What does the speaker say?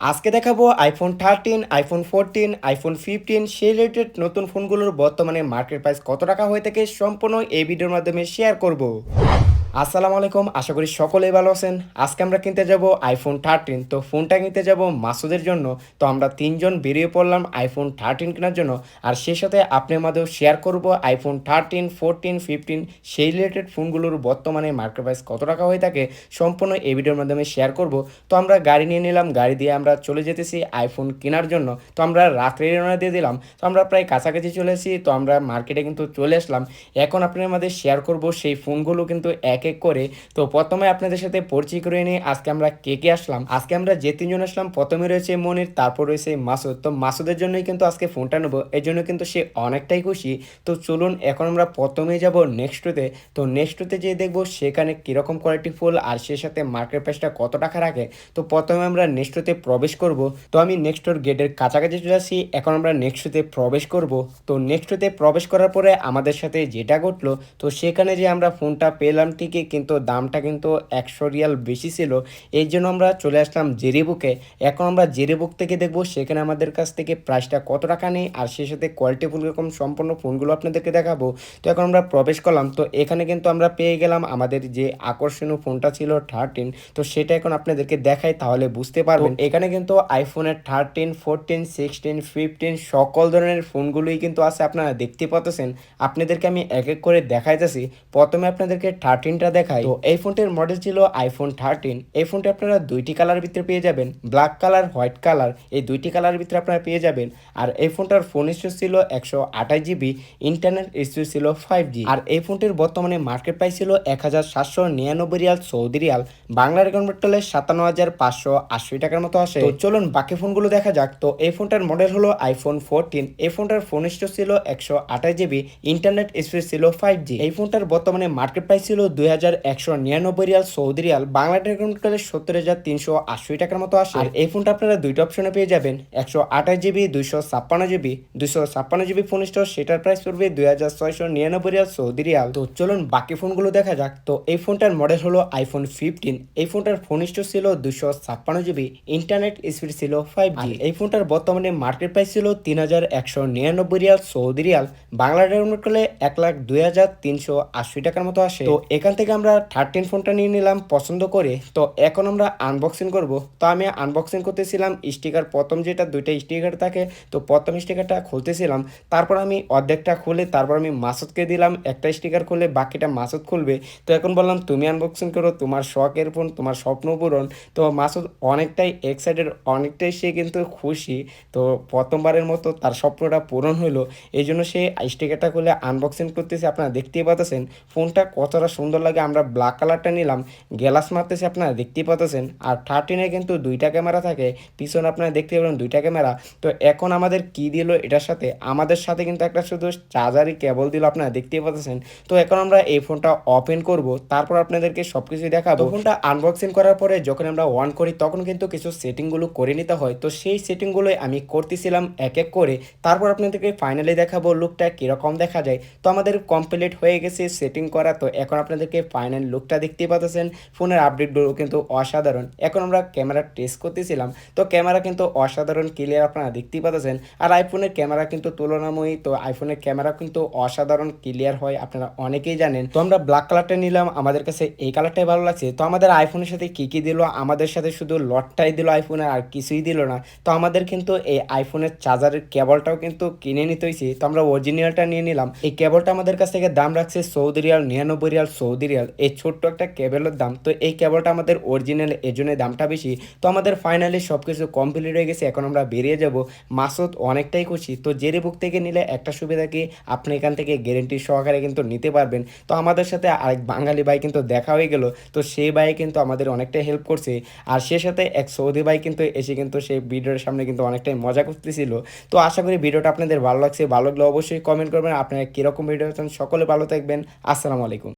আজকে দেখাবো iPhone thirteen iPhone fourteen iPhone fifteen সে related নতুন ফোনগুলোর বর্তমানে মার্কেট প্রাইস কত টাকা হয়ে থাকে সম্পূর্ণ এই ভিডিওর মাধ্যমে শেয়ার করব। আসসালামু আলাইকুম, আশা করি সকলেই ভালো আছেন। আজকে আমরা কিনতে যাব আইফোন থার্টিন তো ফোনটা কিনতে যাব মাসুদের জন্য। তো আমরা তিনজন বেরিয়ে পড়লাম আইফোন থার্টিন কেনার জন্য। আর সেই সাথে আপনার মাঝেও শেয়ার করব আইফোন থার্টিন ফোরটিন ফিফটিন সেই রিলেটেড ফোনগুলোর বর্তমানে মার্কেট প্রাইস কত টাকা হয়ে থাকে সম্পূর্ণ এই ভিডিওর মাধ্যমে শেয়ার করব। তো আমরা গাড়ি নিয়ে নিলাম, গাড়ি দিয়ে আমরা চলে যেতেছি আইফোন কেনার জন্য। তো আমরা রাত্রে রওনা দিয়ে দিলাম। তো আমরা প্রায় কাছাকাছি চলে এসেছি, তো আমরা মার্কেটে কিন্তু চলে আসলাম। এখন আপনার মধ্যে শেয়ার করব সেই ফোনগুলো কিন্তু এক এক এক করে। তো প্রথমে আপনাদের সাথে পরিচয় করে নিয়ে আজকে আমরা কে কে আসলাম? আজকে আমরা যে তিনজন আসলাম, প্রথমে রয়েছে মনির, তারপর রয়েছে মাসুদ। তো মাসুদের জন্যই কিন্তু আজকে ফোনটা নেব, এর জন্য কিন্তু সে অনেকটাই খুশি। তো চলুন, এখন আমরা প্রথমে যাব নেক্সট টুতে তো নেক্সট টুতে যেয়ে দেখব সেখানে কীরকম কোয়ালিটি ফুল আর সে সাথে মার্কেট প্রাইসটা কত টাকা রাখে। তো প্রথমে আমরা নেক্সট টুতে প্রবেশ করব। তো আমি নেক্সট টোর গেটের কাছাকাছি চলে আসি এখন আমরা নেক্সট টুতে প্রবেশ করব। তো নেক্সট টুতে প্রবেশ করার পরে আমাদের সাথে যেটা ঘটলো, তো সেখানে যে আমরা ফোনটা পেলাম ঠিকই কিন্তু দামটা কিন্তু একশো রিয়াল বেশি ছিল। এই জন্য আমরা চলে আসলাম জেরিবুকে এখন আমরা জেরিবুক থেকে দেখব সেখানে আমাদের কাছ থেকে প্রাইসটা কত টাকা নেই আর সেই সাথে কোয়ালিটি ফুল এরকম সম্পূর্ণ ফোনগুলো আপনাদেরকে দেখাবো। তো এখন আমরা প্রবেশ করলাম তো এখানে কিন্তু আমরা পেয়ে গেলাম আমাদের যে আকর্ষণীয় ফোনটা ছিল থার্টিন তো সেটা এখন আপনাদেরকে দেখাই তাহলে বুঝতে পারবেন। এখানে কিন্তু আইফোনের থার্টিন ফোরটিন সিক্সটিন ফিফটিন সকল ধরনের ফোনগুলোই কিন্তু আছে আপনারা দেখতে পাচ্ছেন আপনাদেরকে আমি এক এক করে দেখাইতেছি। প্রথমে আপনাদেরকে থার্টিনটা দেখাই। তো এই ফোনটির মডেল ছিল আইফোন থার্টিন এই ফোনটি আপনারা দুইটি কালার ভিতরে পেয়ে যাবেন। ব্ল্যাক কালার হোয়াইট কালার এই দুইটি কালার ভিতরে আপনারা পেয়ে যাবেন। আর এই ফোনটার ফোন স্টোরেজ ছিল একশো আঠাশ জিবি ইন্টারনেট স্টোরেজ ছিল ফাইভ জি আর এই ফোনটির বর্তমানে মার্কেট প্রাইস ছিল এক হাজার সাতশো নিরানব্বই রিয়াল সৌদি রিয়াল। বাংলার কনভার্ট করলে সাতান্ন হাজার পাঁচশো আশি টাকার মতো আসে। তো চলুন বাকি ফোনগুলো দেখা যাক। তো এই ফোনটার মডেল হলো আইফোন ফোরটিন এই ফোনটার ফোন স্টোরেজ ছিল একশো আঠাশ জিবি ইন্টারনেট স্পেস ছিল ফাইভ জি এই ফোনটার বর্তমানে মার্কেট প্রাইস ছিল দুই হাজার একশো নিরানব্বই রিয়াল সৌদি রিয়াল বাংলা কনভার্ট করলে সত্তর হাজার তিনশো আশি টাকার মতো আসে। আর এই ফোনটা আপনারা দুইটা অপশনে পেয়ে যাবেন একশো আঠাশ জিবি দুইশো ছাপ্পান্ন জিবি দুইশো ছাপ্পান্ন জিবি ফোন স্টোর সেটার প্রাইস পড়বে দুই হাজার ছয়শো নিরানব্বই রিয়াল সৌদি রিয়াল। তো চলুন বাকি ফোনগুলো দেখা যাক। তো এই ফোনটার মডেল হলো আইফোন ফিফটিন এই ফোনটার ফোন স্টোর ছিল দুশো ছাপ্পান্ন জিবি ইন্টারনেট স্পিড ছিল ফাইভ জি এই ফোনটার বর্তমানে মার্কেট প্রাইস ছিল তিন হাজার একশো নিরানব্বই রিয়াল সৌদি রিয়াল বাংলা ডাউনলোড করলে এক লাখ দুই হাজার তিনশো আশি টাকার মতো আসে। তো এখান থেকে আমরা থার্টিন ফোনটা নিয়ে নিলাম, পছন্দ করে। তো এখন আমরা আনবক্সিং করব। তো আমি আনবক্সিং করতেছিলাম স্টিকার প্রথম যেটা, দুইটা স্টিকার থাকে। তো প্রথম স্টিকারটা খুলতেছিলাম। তারপর আমি অর্ধেকটা খুলে, তারপর আমি মাসুদকে দিলাম, একটা স্টিকার খুলে, বাকিটা মাসুদ খুলবে। তো এখন বললাম, তুমি আনবক্সিং করো, তোমার শখের ফোন তোমার স্বপ্ন পূরণ। তো মাসুদ অনেকটাই এক্সাইটেড অনেকটাই সে কিন্তু খুশি। তো প্রথমবারের মতো তার স্বপ্নটা পূরণ হলো এই জন্য সে স্টিকারটা খুলে আনবক্সিং করতেছে। আপনারা দেখতেই পাচ্ছেন ফোনটা কতটা সুন্দর লাগে আমরা ব্ল্যাক কালারটা নিলাম গ্লাস মারতেছে আপনারা দেখতেই পাচ্ছেন আর থার্টিনে কিন্তু দুইটা ক্যামেরা থাকে, পিছনে আপনারা দেখতে পাবেন দুইটা ক্যামেরা তো এখন আমাদের কি দিল এটার সাথে? আমাদের সাথে কিন্তু একটা শুধু চার্জারই কেবল দিল, আপনারা দেখতেই পাচ্ছেন তো এখন আমরা এই ফোনটা ওপেন করব, তারপর আপনাদেরকে সব কিছুই দেখাবো ফোনটা আনবক্সিং করার পরে যখন আমরা অন করি, তখন কিন্তু কিছু সেটিংগুলো করে নিতে হয়। তো সেই সেটিংগুলোই আমি করতেছিলাম এক এক করে। তারপর আপনাদেরকে ফাইনালি দেখাবো লুকটা কীরকম দেখা যায়। তো আমাদের কমপ্লিট হয়ে গেছে সেটিং করা, তো এখন আপনাদেরকে ফাইনাল লুকটা দেখতেই পাচ্ছেন। ফোনের আপডেটগুলো কিন্তু অসাধারণ। এখন আমরা ক্যামেরা টেস্ট করতেছিলাম, তো ক্যামেরা কিন্তু অসাধারণ ক্লিয়ার আপনারা দেখতেই পাচ্ছেন। আর আইফোনের ক্যামেরা কিন্তু তুলনাময়ী তো আইফোনের ক্যামেরা কিন্তু অসাধারণ ক্লিয়ার হয়, আপনারা অনেকেই জানেন। তো আমরা ব্ল্যাক কালারটা নিলাম, আমাদের কাছে এই কালারটাই ভালো লাগছে। তো আমাদের আইফোনের সাথে কী কী দিল? আমাদের সাথে শুধু লটটাই দিল আইফোনের আর কিছুই দিল না। তো আমাদের কিন্তু এই আইফোনের চার্জারের কেবলটাও কিন্তু কিনে নিতে হয়েছে তো আমরা অরিজিনালটা নিয়ে নিলাম। এই কেবলটা আমাদের কাছ থেকে দাম রাখছে সৌদি রিয়াল নিরানব্বই রিয়াল সৌদি রিয়াল এই ছোট্ট একটা কেবলের দাম, তো এই কেবলটা আমাদের অরিজিনাল এই জন্য দামটা বেশি, তো আমাদের ফাইনালি সব কিছু কমপ্লিট হয়ে গেছে, এখন আমরা বেরিয়ে যাব মাসুদ অনেকটাই খুশি, তো জেরে বুক থেকে নিলে একটা সুবিধা কি, আপনি এখান থেকে গ্যারেন্টি সহকারে কিন্তু নিতে পারবেন, তো আমাদের সাথে আরেক বাঙালি ভাই কিন্তু দেখা হয়ে গেল, তো সেই ভাই কিন্তু আমাদের অনেকটাই হেল্প করছে, আর সে সাথে এক সৌদি ভাই কিন্তু এসে কিন্তু সেই ভিডিওর সামনে কিন্তু অনেকটাই মজা করতেছিল, তো আশা করি ভিডিওটা আপনাদের ভালো লাগছে, ভালো লাগলে অবশ্যই কমেন্ট করবেন, আপনারা কীরকম ভিডিও চান সকলে ভালো থাকবেন, আসসালামু আলাইকুম।